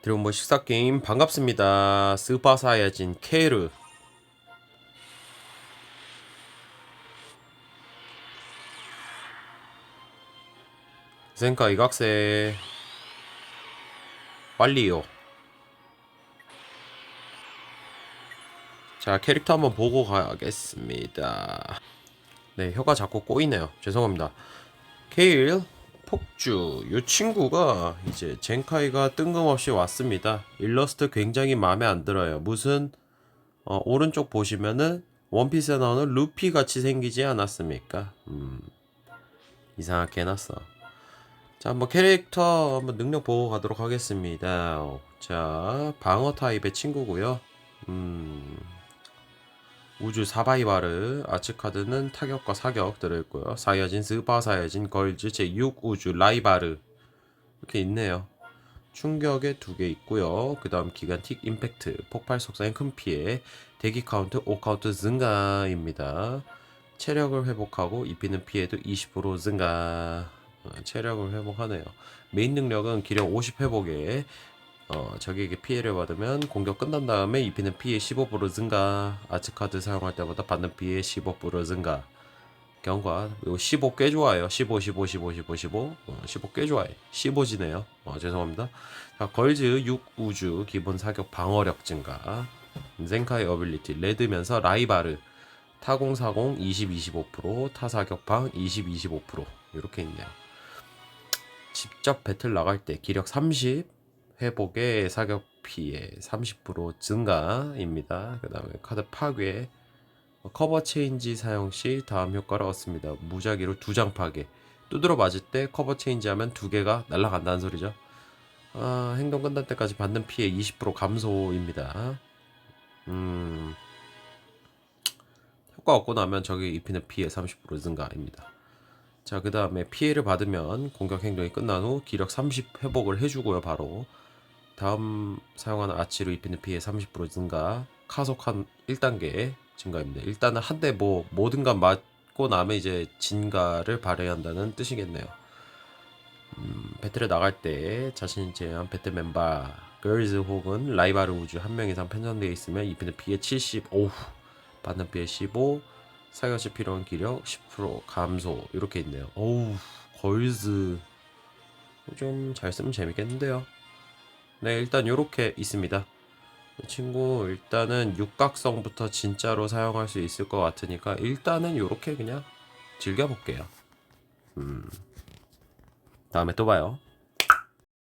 드래곤볼 식사 게임 반갑습니다. 스파사야진 케르. zen카 이각세 빨리요. 자 캐릭터 한번 보고 가겠습니다. 네 혀가 자꾸 꼬이네요. 죄송합니다. 케일 폭주 이 친구가 이제 젠카이가 뜬금없이 왔습니다. 일러스트 굉장히 마음에 안 들어요. 무슨 어, 오른쪽 보시면은 원피스에 나오는 루피 같이 생기지 않았습니까? 음, 이상하게 해놨어. 자, 한번 캐릭터 한번 능력 보고 가도록 하겠습니다. 자, 방어 타입의 친구고요. 음, 우주 사바이바르 아츠카드는 타격과 사격 들어있고요. 사이어진 스파 사이어진 걸즈 제6 우주 라이바르 이렇게 있네요. 충격에 두 개 있고요. 그 다음 기간틱 임팩트 폭발 속성의 큰 피해 대기 카운트 5카운트 증가입니다. 체력을 회복하고 입히는 피해도 20% 증가. 어, 체력을 회복하네요. 메인 능력은 기력 50 회복에 어, 적에게 피해를 받으면 공격 끝난 다음에 입히는 피해 15% 증가. 아츠 카드 사용할 때보다 받는 피해 15% 증가. 경과 이거 15 꽤 좋아요. 15 15 15 15 15 어, 15꽤 좋아요. 15지네요. 어, 죄송합니다. 자 걸즈 6 우주 기본 사격 방어력 증가. 젠카이 어빌리티 레드면서 라이바르. 타공 40 20 25% 타사격 방 20 25% 이렇게 있네요. 직접 배틀 나갈 때 기력 30 회복의 사격 피해 30% 증가입니다. 그 다음에 카드 파괴 커버 체인지 사용 시 다음 효과를 얻습니다. 무작위로 두 장 파괴 두드러 맞을 때 커버 체인지 하면 두 개가 날아간다는 소리죠. 아, 행동 끝날 때까지 받는 피해 20% 감소입니다. 음, 효과 얻고 나면 적이 입히는 피해 30% 증가입니다. 자, 그 다음에 피해를 받으면 공격 행동이 끝난 후 기력 30 회복을 해주고요, 바로. 다음 사용하는 아치로 입히는 피해 30% 증가, 카속한 1단계 증가입니다. 일단은 한 대 뭐 모든가 맞고 나면 이제 진가를 발휘한다는 뜻이겠네요. 음, 배틀에 나갈 때 자신이 제한 배틀 멤버 걸즈 혹은 라이바르 우주 한 명 이상 편성되어 있으면 입히는 피해 70, 오우 받는 피해 15, 사격 시 필요한 기력 10% 감소 이렇게 있네요. 어우 걸즈 좀 잘 쓰면 재밌겠는데요. 네, 일단 요렇게 있습니다. 이 친구 일단은 육각성부터 진짜로 사용할 수 있을 것 같으니까 일단은 요렇게 그냥 즐겨볼게요. 음. 다음에 또 봐요.